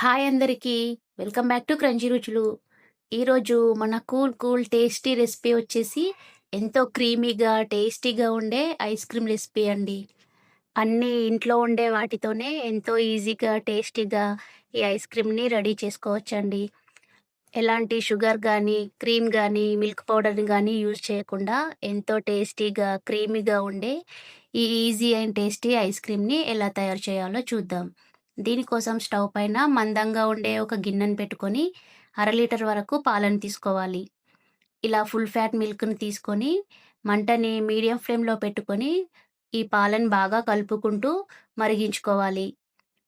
Hi అందరికీ. Welcome back to crunchy రుచులు. ఈరోజు మన కూల్ కూల్ టేస్టీ రెసిపీ వచ్చేసి ఎంతో క్రీమీగా టేస్టీగా ఉండే ఐస్ క్రీమ్ రెసిపీ అండి. అన్నీ ఇంట్లో ఉండే వాటితోనే ఎంతో ఈజీగా టేస్టీగా ఈ ఐస్ క్రీమ్ని రెడీ చేసుకోవచ్చండి. ఎలాంటి షుగర్ కానీ క్రీమ్ కానీ మిల్క్ పౌడర్ని కానీ యూజ్ చేయకుండా ఎంతో టేస్టీగా క్రీమీగా ఉండే ఈ ఈజీ అండ్ టేస్టీ ఐస్ క్రీమ్ని ఎలా తయారు చేయాలో చూద్దాం. దీనికోసం స్టవ్ పైన మందంగా ఉండే ఒక గిన్నెను పెట్టుకొని అర లీటర్ వరకు పాలను తీసుకోవాలి. ఇలా ఫుల్ ఫ్యాట్ మిల్క్ని తీసుకొని మంటని మీడియం ఫ్లేమ్లో పెట్టుకొని ఈ పాలను బాగా కలుపుకుంటూ మరిగించుకోవాలి.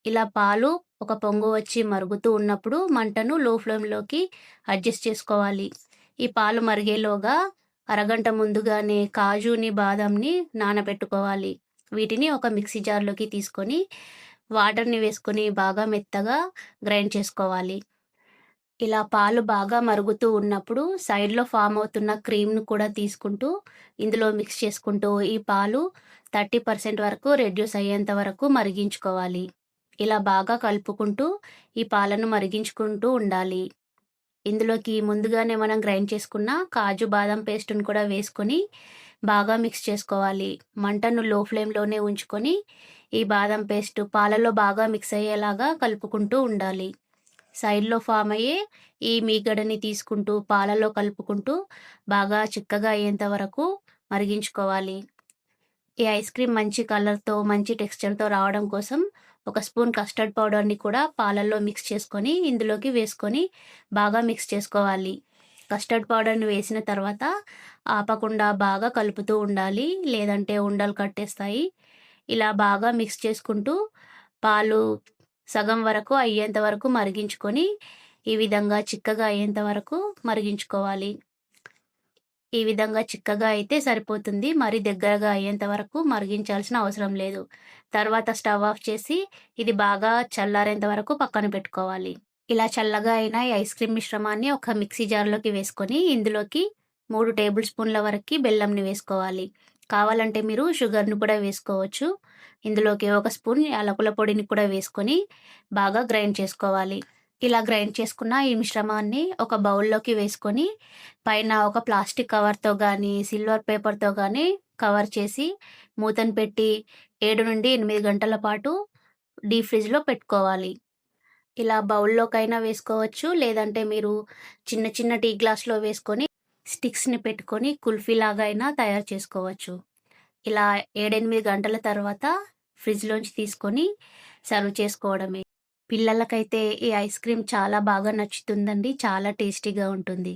ఇలా పాలు ఒక పొంగు వచ్చి మరుగుతూ ఉన్నప్పుడు మంటను లో ఫ్లేమ్లోకి అడ్జస్ట్ చేసుకోవాలి. ఈ పాలు మరిగేలోగా అరగంట ముందుగానే కాజుని బాదంని నానబెట్టుకోవాలి. వీటిని ఒక మిక్సీ జార్లోకి తీసుకొని వాటర్ని వేసుకొని బాగా మెత్తగా గ్రైండ్ చేసుకోవాలి. ఇలా పాలు బాగా మరుగుతూ ఉన్నప్పుడు సైడ్లో ఫామ్ అవుతున్న క్రీమ్ను కూడా తీసుకుంటూ ఇందులో మిక్స్ చేసుకుంటూ ఈ పాలు థర్టీ పర్సెంట్ వరకు రెడ్యూస్ అయ్యేంత వరకు మరిగించుకోవాలి. ఇలా బాగా కలుపుకుంటూ ఈ పాలను మరిగించుకుంటూ ఉండాలి. ఇందులోకి ముందుగానే మనం గ్రైండ్ చేసుకున్న కాజు బాదం పేస్ట్ను కూడా వేసుకొని బాగా మిక్స్ చేసుకోవాలి. మంటను లో ఫ్లేమ్లోనే ఉంచుకొని ఈ బాదం పేస్ట్ పాలలో బాగా మిక్స్ అయ్యేలాగా కలుపుకుంటూ ఉండాలి. సైడ్లో ఫామ్ అయ్యే ఈ మీగడని తీసుకుంటూ పాలలో కలుపుకుంటూ బాగా చిక్కగా అయ్యేంత వరకు మరిగించుకోవాలి. ఈ ఐస్ క్రీమ్ మంచి కలర్తో మంచి టెక్స్చర్తో రావడం కోసం ఒక స్పూన్ కస్టర్డ్ పౌడర్ని కూడా పాలల్లో మిక్స్ చేసుకొని ఇందులోకి వేసుకొని బాగా మిక్స్ చేసుకోవాలి. కస్టర్డ్ పౌడర్ని వేసిన తర్వాత ఆపకుండా బాగా కలుపుతూ ఉండాలి. లేదంటే ఉండలు కట్టేస్తాయి. ఇలా బాగా మిక్స్ చేసుకుంటూ పాలు సగం వరకు అయ్యేంత వరకు మరిగించుకొని ఈ విధంగా చిక్కగా అయ్యేంత వరకు మరిగించుకోవాలి. ఈ విధంగా చిక్కగా అయితే సరిపోతుంది. మరి దగ్గరగా అయ్యేంత వరకు మరిగించాల్సిన అవసరం లేదు. తర్వాత స్టవ్ ఆఫ్ చేసి ఇది బాగా చల్లారేంత వరకు పక్కన పెట్టుకోవాలి. ఇలా చల్లగా అయిన ఈ ఐస్ క్రీమ్ మిశ్రమాన్ని ఒక మిక్సీ జార్లోకి వేసుకొని ఇందులోకి మూడు టేబుల్ స్పూన్ల వరకు బెల్లంని వేసుకోవాలి. కావాలంటే మీరు షుగర్ని కూడా వేసుకోవచ్చు. ఇందులోకి ఒక స్పూన్ యాలకుల పొడిని కూడా వేసుకొని బాగా గ్రైండ్ చేసుకోవాలి. ఇలా గ్రైండ్ చేసుకున్న ఈ మిశ్రమాన్ని ఒక బౌల్లోకి వేసుకొని పైన ఒక ప్లాస్టిక్ కవర్తో కానీ సిల్వర్ పేపర్తో కానీ కవర్ చేసి మూతను పెట్టి ఏడు నుండి ఎనిమిది గంటల పాటు డీప్ ఫ్రిడ్జ్లో పెట్టుకోవాలి. ఇలా బౌల్లోకైనా వేసుకోవచ్చు లేదంటే మీరు చిన్న చిన్న టీ గ్లాస్లో వేసుకొని స్టిక్స్ని పెట్టుకొని కుల్ఫీ లాగా అయినా తయారు చేసుకోవచ్చు. ఇలా ఏడెనిమిది గంటల తర్వాత ఫ్రిడ్జ్లోంచి తీసుకొని సర్వ్ చేసుకోవడమే. పిల్లలకైతే ఈ ఐస్ క్రీమ్ చాలా బాగా నచ్చుతుందండి. చాలా టేస్టీగా ఉంటుంది.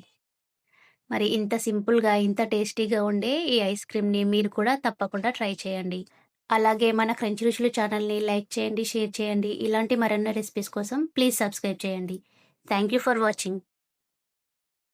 మరి ఇంత సింపుల్గా ఇంత టేస్టీగా ఉండే ఈ ఐస్ క్రీమ్ని మీరు కూడా తప్పకుండా ట్రై చేయండి. అలాగే మన క్రంచి రుచులు ఛానల్ని లైక్ చేయండి షేర్ చేయండి. ఇలాంటి మరెన్నో రెసిపీస్ కోసం ప్లీజ్ సబ్స్క్రైబ్ చేయండి. Thank you for watching.